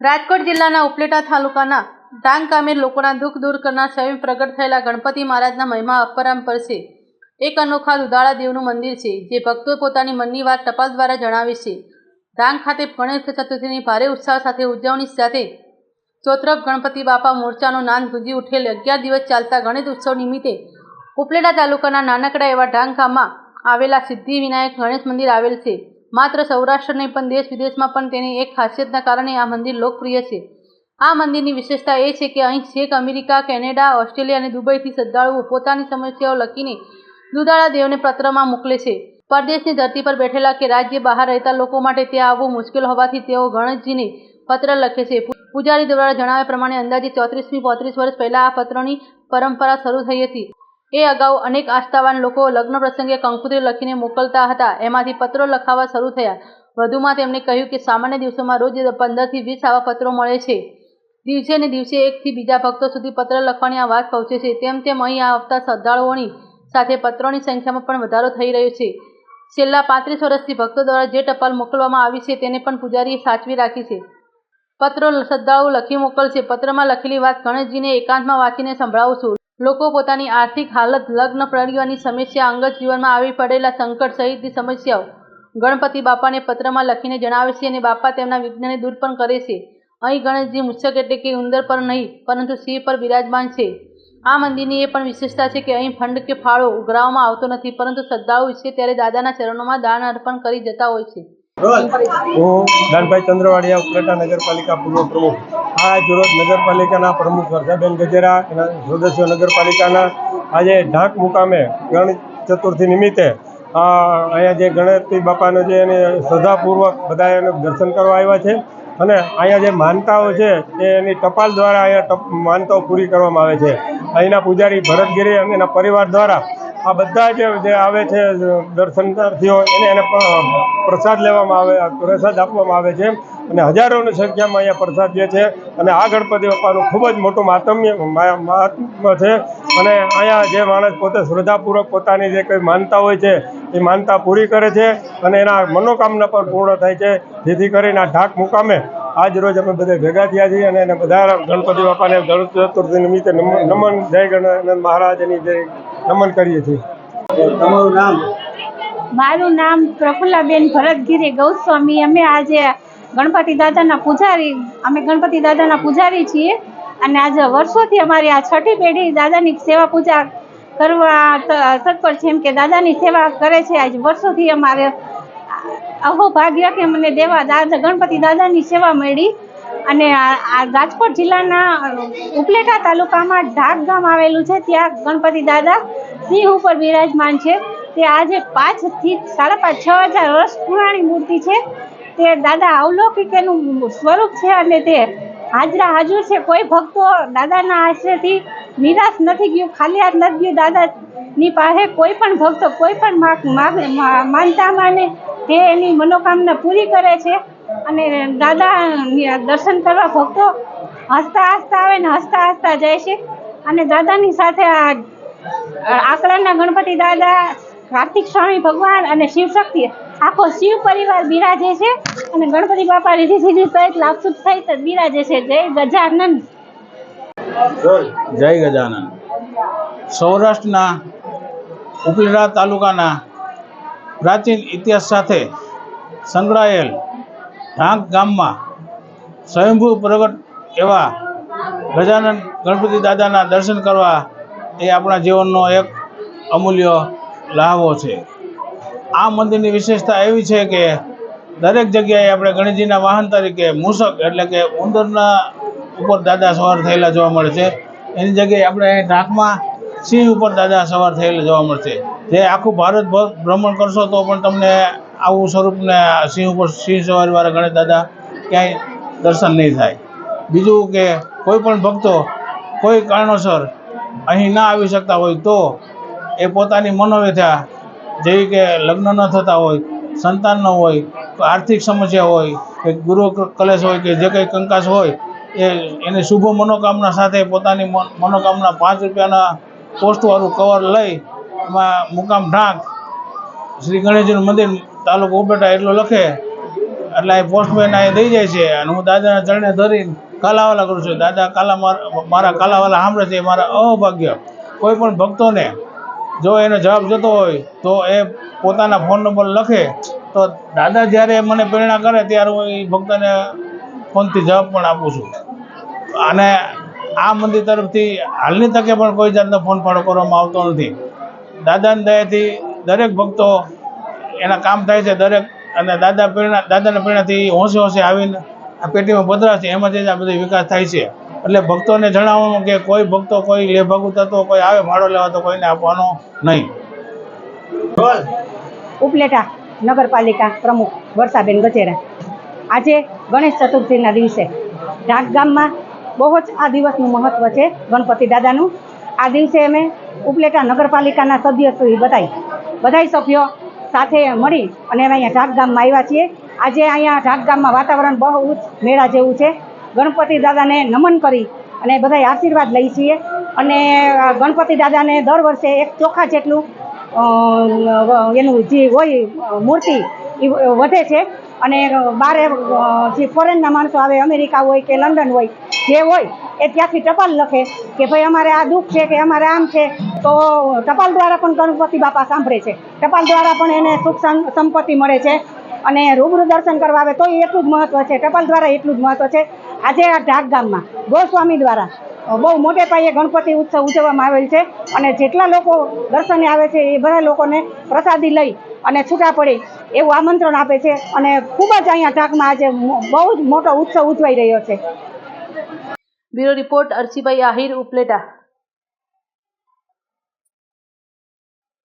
રાજકોટ જિલ્લાના ઉપલેટા તાલુકાના ડાંગ ગામે લોકોના દુઃખ દૂર કરનાર સ્વયં પ્રગટ થયેલા ગણપતિ મહારાજના મહિમા અપરંપર છે. એક અનોખા દુધાળા દેવનું મંદિર છે, જે ભક્તો પોતાની મનની વાત ટપાલ દ્વારા જણાવે છે. ડાંગ ખાતે ગણેશ ચતુર્થીની ભારે ઉત્સાહ સાથે ઉજવણી સાથે ચોતરફ ગણપતિ બાપા મોરચાનો નાદ ગુંજી ઉઠેલ અગિયાર દિવસ ચાલતા ગણેશ ઉત્સવ નિમિત્તે ઉપલેટા તાલુકાના નાનકડા એવા ડાંગ ગામમાં આવેલા સિદ્ધિ વિનાયક ગણેશ મંદિર આવેલ છે. માત્ર સૌરાષ્ટ્ર નહીં, પણ દેશ વિદેશમાં પણ તેની એક ખાસિયતના કારણે આ મંદિર લોકપ્રિય છે. આ મંદિરની વિશેષતા એ છે કે અહીં છેક અમેરિકા, કેનેડા, ઓસ્ટ્રેલિયા અને દુબઈથી શ્રદ્ધાળુઓ પોતાની સમસ્યાઓ લખીને દુધાળા દેવને પત્રમાં મોકલે છે. પરદેશની ધરતી પર બેઠેલા કે રાજ્ય બહાર રહેતા લોકો માટે ત્યાં આવવું મુશ્કેલ હોવાથી તેઓ ગણેશજીને પત્ર લખે છે. પૂજારી દ્વારા જણાવ્યા પ્રમાણે અંદાજે ચોત્રીસમી, પોત્રીસ વર્ષ પહેલાં આ પત્રની પરંપરા શરૂ થઈ હતી. એ અગાઉ અનેક આસ્થાવાન લોકો લગ્ન પ્રસંગે કંકુત્રી લખીને મોકલતા હતા. એમાંથી પત્રો લખાવા શરૂ થયા. વધુમાં તેમણે કહ્યું કે સામાન્ય દિવસોમાં રોજ પંદરથી વીસ આવા પત્રો મળે છે. દિવસે ને દિવસે એકથી બીજા ભક્તો સુધી પત્ર લખવાની આ વાત પહોંચે છે. તેમ તેમ અહીં આવતા શ્રદ્ધાળુઓની સાથે પત્રોની સંખ્યામાં પણ વધારો થઈ રહ્યો છે. છેલ્લા પાંત્રીસ વર્ષથી ભક્તો દ્વારા જે ટપાલ મોકલવામાં આવી છે તેને પણ પૂજારીએ સાચવી રાખી છે. પત્રો શ્રદ્ધાળુઓ લખી મોકલશે. પત્રમાં લખેલી વાત ગણેશજીને એકાંતમાં વાંચીને સંભળાવું છું. લોકો પોતાની આર્થિક હાલત, લગ્ન પરિવારની સમસ્યા અંગત જીવનમાં આવી પડેલા સંકટ સહિતની સમસ્યાઓ ગણપતિ બાપાને પત્રમાં લખીને જણાવે છે અને બાપા તેમના વિઘ્નને દૂર પણ કરે છે. અહીં ગણેશજી મુચ્છક એટલે કે ઉંદર પર નહીં, પરંતુ સિંહ પર બિરાજમાન છે. આ મંદિરની એ પણ વિશેષતા છે કે અહીં ફંડ કે ફાળો ઉઘરાવવામાં આવતો નથી, પરંતુ શ્રદ્ધાળુ ઈચ્છે ત્યારે દાદાના ચરણોમાં દાન અર્પણ કરી જતા હોય છે. હું દાનભાઈ ચંદ્રવાડિયા ઉપલેટા નગરપાલિકા પૂર્વ પ્રમુખ આજ રોજ નગરપાલિકાના પ્રમુખ વર્ષાબેન ગજેરા એના સદસ્યો નગરપાલિકાના આજે ઢાંક મુકામે ગણેશ ચતુર્થી નિમિત્તે અહીંયા જે ગણપતિ બાપાનો જે એને શ્રદ્ધાપૂર્વક બધા એને દર્શન કરવા આવ્યા છે અને અહીંયા જે માનતાઓ છે એ એની ટપાલ દ્વારા અહીંયા માનતાઓ પૂરી કરવામાં આવે છે. અહીંના પૂજારી ભરતગીરી અને એના પરિવાર દ્વારા આ બધા જે આવે છે દર્શનાર્થીઓ એને એને પ્રસાદ લેવામાં આવે, પ્રસાદ આપવામાં આવે છે. અને હજારોની સંખ્યામાં અહીંયા પ્રસાદ જે છે અને આ ગણપતિ બાપાનું ખૂબ જ મોટું માતમ્ય મહાત્મ છે. અને અહીંયા જે માણસ પોતે શ્રદ્ધાપૂર્વક પોતાની જે કંઈ માનતા હોય છે એ માનતા પૂરી કરે છે અને એના મનોકામના પણ પૂર્ણ થાય છે. જેથી કરીને આ ઢાક મુકામે આજ રોજ અમે બધા ભેગા થયા છીએ અને એને બધા ગણપતિ બાપાને ગણેશ ચતુર્થી નિમિત્તે નમન જય ગણાનંદ મહારાજની જય નમન કરીએ છીએ. તમારું નામ? મારું નામ પ્રફુલ્લાબેન ભરતગીરી ગૌસ્વામી. અમે આજે ગણપતિ દાદાના પૂજારી, અમે ગણપતિ દાદાના પૂજારી છીએ અને આજે વર્ષોથી અમારી આ છઠ્ઠી પેઢી દાદાની સેવા પૂજા કરવા તત્પર છે એમ કે દાદાની સેવા કરે છે. આજ વર્ષોથી અમારે અહોભાગ્ય કે મને દેવા દાદા, ગણપતિ દાદાની સેવા મળી અને આ રાજકોટ જિલ્લાના ઉપલેટા તાલુકામાં ઢાક ગામ આવેલું છે. ત્યાં ગણપતિ દાદા સિંહ ઉપર બિરાજમાન છે. તે આજે પાંચથી સાડા પાંચ, છ હજાર વર્ષ પુરાણી મૂર્તિ છે. તે દાદા અવલૌકિક એનું સ્વરૂપ છે અને તે હાજરા હાજર છે. કોઈ ભક્તો દાદાના આશ્રયથી નિરાશ નથી ગયું. ખાલી હાથ નથી ગયું દાદાની પાસે. કોઈ પણ ભક્તો કોઈ પણ માનતા માને તે એની મનોકામના પૂરી કરે છે. અને દાદા દર્શન કરવા ભક્તો હસતા હસતા આવે ને હસતા હસતા જાય છે. અને દાદાની સાથે આ આકડાના ગણપતિ દાદા, કાર્તિક સ્વામી ભગવાન અને શિવશક્તિ આખો શિવ પરિવાર બિરાજે છે અને ગણપતિ બાપા રીધી સીધી સહિત લાભસુદ સહિત બિરાજે છે. જય ગજાનંદ. જય ગજાનંદ. સૌરાષ્ટ્રના ઉપલેરા તાલુકાના પ્રાચીન ઇતિહાસ સાથે સંકળાયેલ ઢાંક ગામમાં સ્વયંભૂ પ્રગટ એવા ગજાનંદ ગણપતિ દાદાના દર્શન કરવા એ આપણા જીવનનો એક અમૂલ્ય લાહવો છે. આ મંદિરની વિશેષતા એવી છે કે દરેક જગ્યાએ આપણે ગણેશજીના વાહન તરીકે મૂષક એટલે કે ઉંદરના ઉપર દાદા સવાર થયેલા જોવા મળે છે. એની જગ્યાએ આપણે ઢાકમાં સિંહ ઉપર દાદા સવાર થયેલા જોવા મળશે જે આખું ભારત ભ્રમણ કરશો તો પણ તમને આવું સ્વરૂપને સિંહ ઉપર સિંહ સવારીવાળા ગણેશ દાદા ક્યાંય દર્શન નહીં થાય. બીજું કે કોઈ પણ ભક્તો કોઈ કારણોસર અહીં ના આવી શકતા હોય તો એ પોતાની મનોવ્યથા જેવી કે લગ્ન ન થતા હોય, સંતાન ન હોય, આર્થિક સમસ્યા હોય, કે ગુરુ કલેશ હોય કે જે કંઈ કંકાસ હોય, એ એની શુભ મનોકામના સાથે પોતાની મનોકામના પાંચ રૂપિયાના પોસ્ટવાળું કવર લઈ એમાં મુકામ ઢાંક, શ્રી ગણેશજીનું મંદિર તાલુકો ઉપેટા એટલો લખે, એટલે એ પોસ્ટમેન અહીં દઈ જાય છે, અને હું દાદાના ચરણે ધરીને કાલાવાલા કરું છું. દાદા કાલા માર- કાલાવાલા સાંભળે છે મારા અભાગ્ય. કોઈ પણ ભક્તોને જો એનો જવાબ જતો હોય તો એ પોતાના ફોન નંબર લખે. તો દાદા જ્યારે મને પ્રેરણા કરે ત્યારે હું એ ભક્તને ફોનથી જવાબ પણ આપું છું. અને આ મંદિર તરફથી હાલની તકે પણ કોઈ જાતનો ફોન ફાળો કરવામાં આવતો નથી. દાદાની દયાથી દરેક ભક્તો એના કામ થાય છે દરેક. અને દાદા પ્રેરણા, દાદાના પ્રેરણાથી હોંશે હોંશે આવીને આ પેટીમાં પધરાશે એમાંથી જ આ બધો વિકાસ થાય છે. એટલે ભક્તોને જણાવવાનું કે કોઈ ભક્તો કોઈ લેભાગુ તત્વો કોઈ આવે ભાડો લેવા તો કોઈને આપવાનો નહીં. ઉપલેટા નગરપાલિકા પ્રમુખ વર્ષાબેન ગજેરા. આજે ગણેશ ચતુર્થીના દિવસે ઢાક ગામમાં બહુ જ આ દિવસનું મહત્ત્વ છે ગણપતિ દાદાનું. આ દિવસે અમે ઉપલેટા નગરપાલિકાના સદસ્યશ્રી બધાય બધાય સભ્યો સાથે મળી અને અમે અહીંયા ઢાક ગામમાં આવ્યા છીએ. આજે અહીંયા ઢાક ગામમાં વાતાવરણ બહુ જ મેળા જેવું છે. ગણપતિ દાદાને નમન કરી અને બધાય આશીર્વાદ લઈ છીએ. અને ગણપતિ દાદાને દર વર્ષે એક ચોખા જેટલું એનું જે હોય મૂર્તિ એ વધે છે. અને બારે જે ફોરેનના માણસો આવે, અમેરિકા હોય કે લંડન હોય, જે હોય, એ ત્યાંથી ટપાલ લખે કે ભાઈ અમારે આ દુઃખ છે કે અમારે આમ છે. તો ટપાલ દ્વારા પણ ગણપતિ બાપા સાંભળે છે. ટપાલ દ્વારા પણ એને સુખ સંપત્તિ મળે છે. અને રૂબરૂ દર્શન કરવા આવે, તો એટલું જ મહત્ત્વ છે. ટપાલ દ્વારા એટલું જ મહત્ત્વ છે. આજે આ ઢાક ગામમાં, ગોસ્વામી દ્વારા. બહુ મોટે પાયે ગણપતિ ઉત્સવ ઉજવવામાં આવેલ છે અને જેટલા લોકો દર્શને આવે છે, એ બધા લોકોને પ્રસાદી લઈ અને છૂટા પડી એવું આમંત્રણ આપે છે અને ખૂબ જ અહીંયા ઢાકમાં આજે બહુ જ મોટો ઉત્સવ ઉજવાઈ રહ્યો છે. બ્યુરો રિપોર્ટ અર્ચીભાઈ આહિર ઉપલેટા.